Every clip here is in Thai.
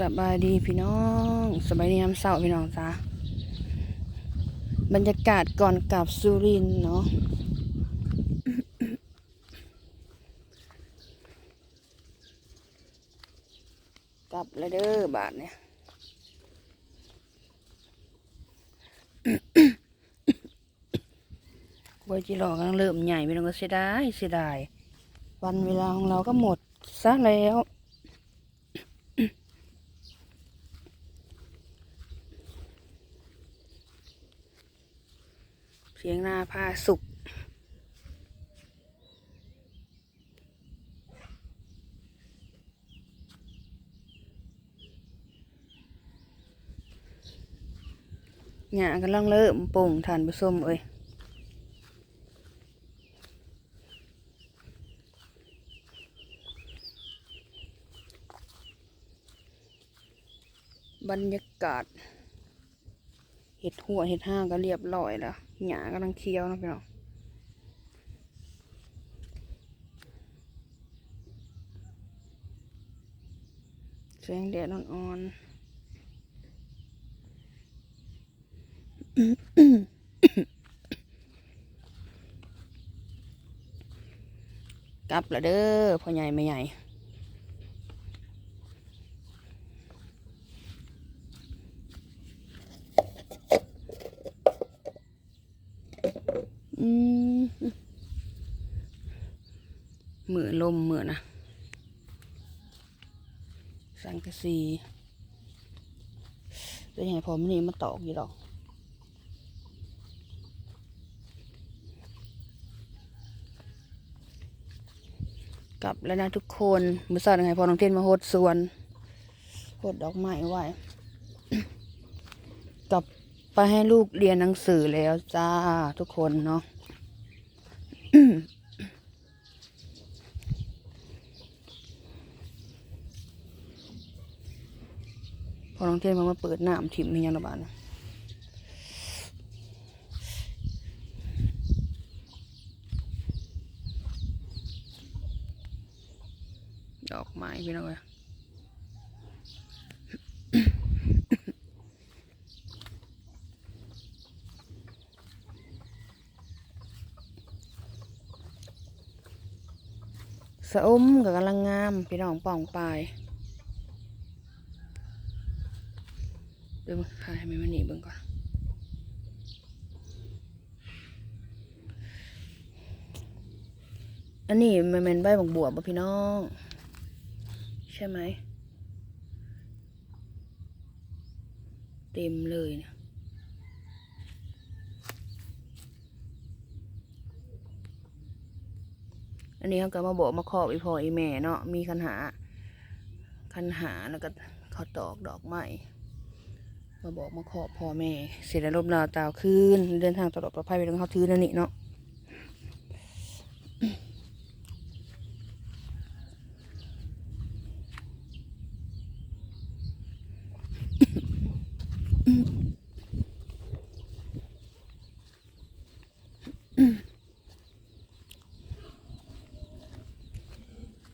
สบายดีพี่น้องสบายดียามเช้าพี่น้องจ้าบรรยากาศก่อนกลับสุรินเนาะกลับแล้วเด้อบาทเนี่ยบอยจีหลอกกำลังเริ่มใหญ่พี่น้องก็เสียดายเสียดายวันเวลาของเราก็หมดซะแล้ว เสุก หยากำลังเริ่มโป่งทานผสมเอ้ยบรรยากาศเห็ดหัวเห็ดห้างก็เรียบร้อยแล้ว หยากำลังเคี้ยวนะพี่น้องแสงแดดอ่อนๆกลับล้วเด้อพ่อใหญ่ไม่ใหญ่ อืมมือลมเหมือนะสังกะสีจะยังไงพอมนี่มาตอกอยู่ดอกกลับแล้วนะทุกคนมือสอดยังไงพอน้องเทนมาโฮดสวนโฮดดอกไม้ไว้กลับไปให้ลูกเรียนหนังสือแล้วจ้าทุกคนเนาะ พอน้องเทนมามาเปิดน้ำถิ่มให้ยังระบาดนะดอกไม้พี่น้องเอ้ยสะอมกับกำลังงาม พี่น้องป่องปลาย เดี๋ยวมาถ่ายให้ม่มันนีเบิ่งก่อนอันนี้มันเป็นใบบักบวบป่ะพี่น้อง ใช่ไหม เต็มเลยเนี่ยอันนี้เขาก็มาบอกมาขอบอีพ่ออีแม่เนาะมีคันหา คันหาแล้วก็เขาตอกดอกไม้ มาบอกมาขอบพ่อแม่ เสร็จแล้วลบลาวตาวขึ้น เดินทางตลอดปลอดภัยไปตรงเขาถือนั่นนี่เนาะ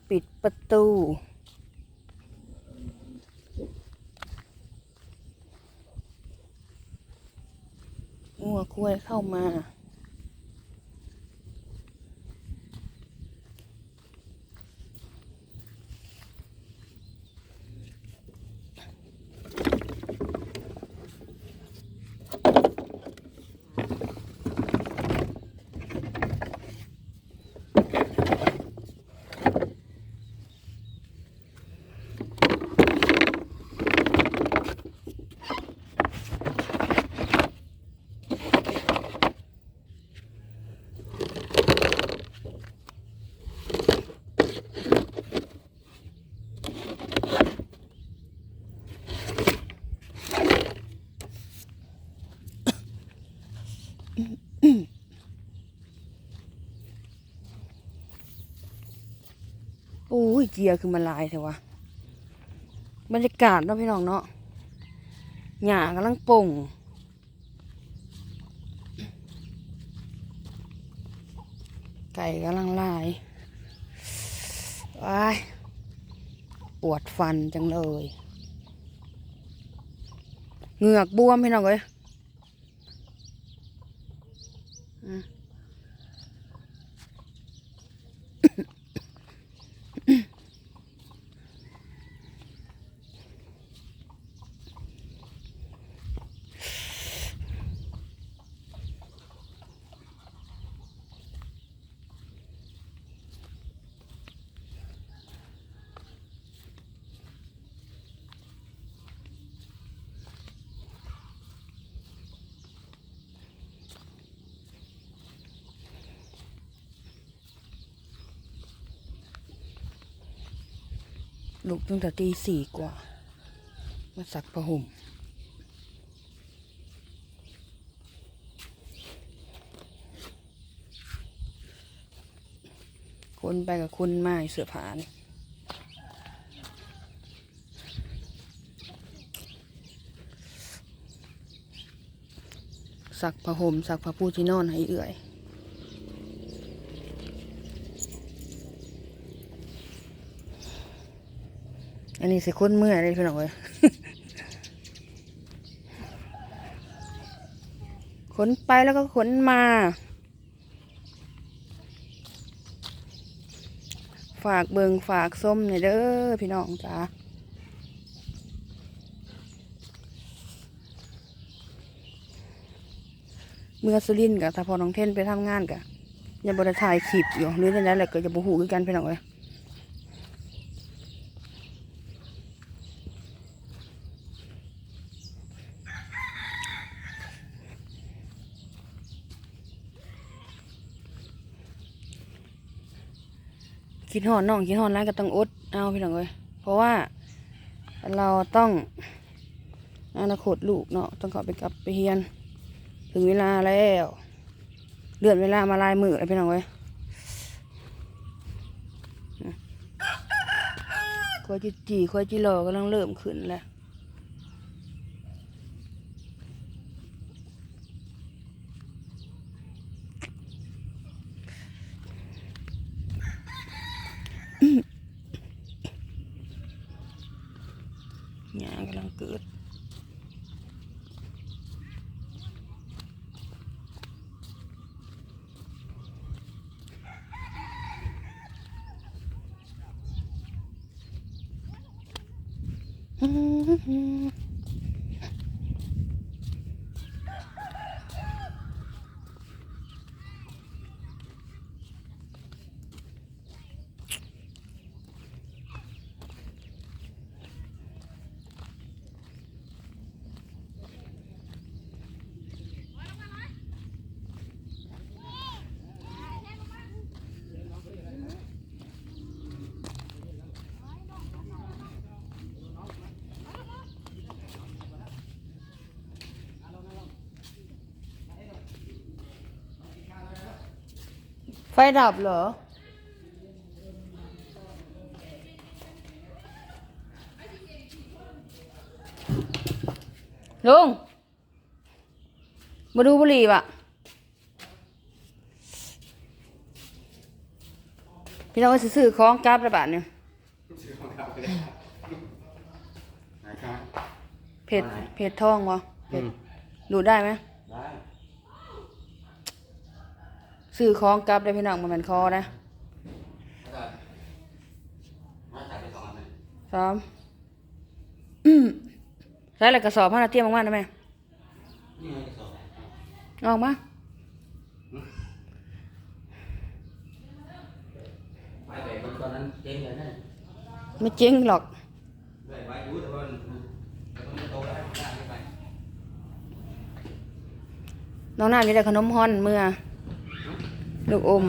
ปิดประตู งัวคุ้ยเข้ามา โอ้ยเจียร์คือมันลายเถอะวะบรรยากาศเนาะพี่น้องเนาะหญ้ากำลังป่งไก่กำลังลายว้ายปวดฟันจังเลย เหงือกบวมพี่น้องเอ้ย ลุกตั้งแต่ตีสี่กว่า มาสักผ้าห่มคนไปกับคนมาเสือผานี่สักผ้าห่มสักผ้าปูที่นอนให้เอื่อย อันนี้สิคนเมื่อยเลยพี่น้องเอ้ยขนไปแล้วก็ขนมา ฝากเบิงฝากส้มหน่อยเด้อพี่น้องจ้าเมื่อสุรินกับถ้าพอน้องเท่นไปทำงานกะยังบริถ่ายคลิปอยู่หรือในนั้นแหละก็จะบูหูกันพี่น้องเอ้ย คิดหอนน้องคิดหอนร้านก็ต้องอดเอาพี่น้องเลยเพราะว่าเราต้องอนาคตลูกเนาะต้องขอไปกลับไปเฮียน ถึงเวลาแล้วเลื่อนเวลามาลายมือแลยพี่น้องเอ้ยคอยจีจีคอยจีรอกำลังเริ่มขึ้นแล้วหยา กำลั ไฟดับเหรอ ลุง มาดูบุหรี่ปะพี่น้องก็สิซื้อของกราบระบาดเนี่ยนะครับเพจเพจทองวะเพจดูได้ไหม ได้ ซื้อของกราบได้พี่น้องมันเป็นคอนะมาจ่ายไปสองอันเลยสามใช้อะไรกระสอบให้เราเตรียมมากๆได้ไหมนี่ไงกระสอบออกมาไปแบบมันตอนนั้นเจ๊งเลยนั่นไม่จริงหรอกไปไว้รู้แต่ว่ามันแต่มันไม่โตแล้วได้ไม่ไปน้องน้ำจะได้ขนมฮอนเมื่อ ลูกอม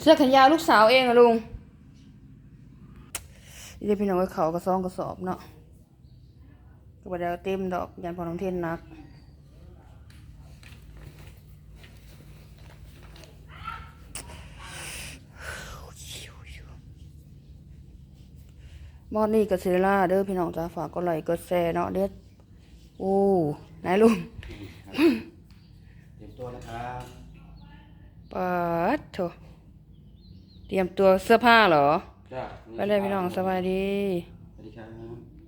เสื้อแขนยาวลูกสาวเองอะลุงนี่ได้พี่น้องไว้เขากระซองกระสอบเนาะก็ไปเดียวเต็มดอกยันพอน้องเทนนัก มอดนี่กับเซล่าเด้อพี่น้องจ้าฝากกดไลค์กดแชร์เนาะเด็ดโอ้นายลุงเตรียมตัวนะครับปัดโถเตรียมตัวเสื้อผ้าเหรอ จ้าไปเลยพี่น้องสบายดี สวัสดีครับ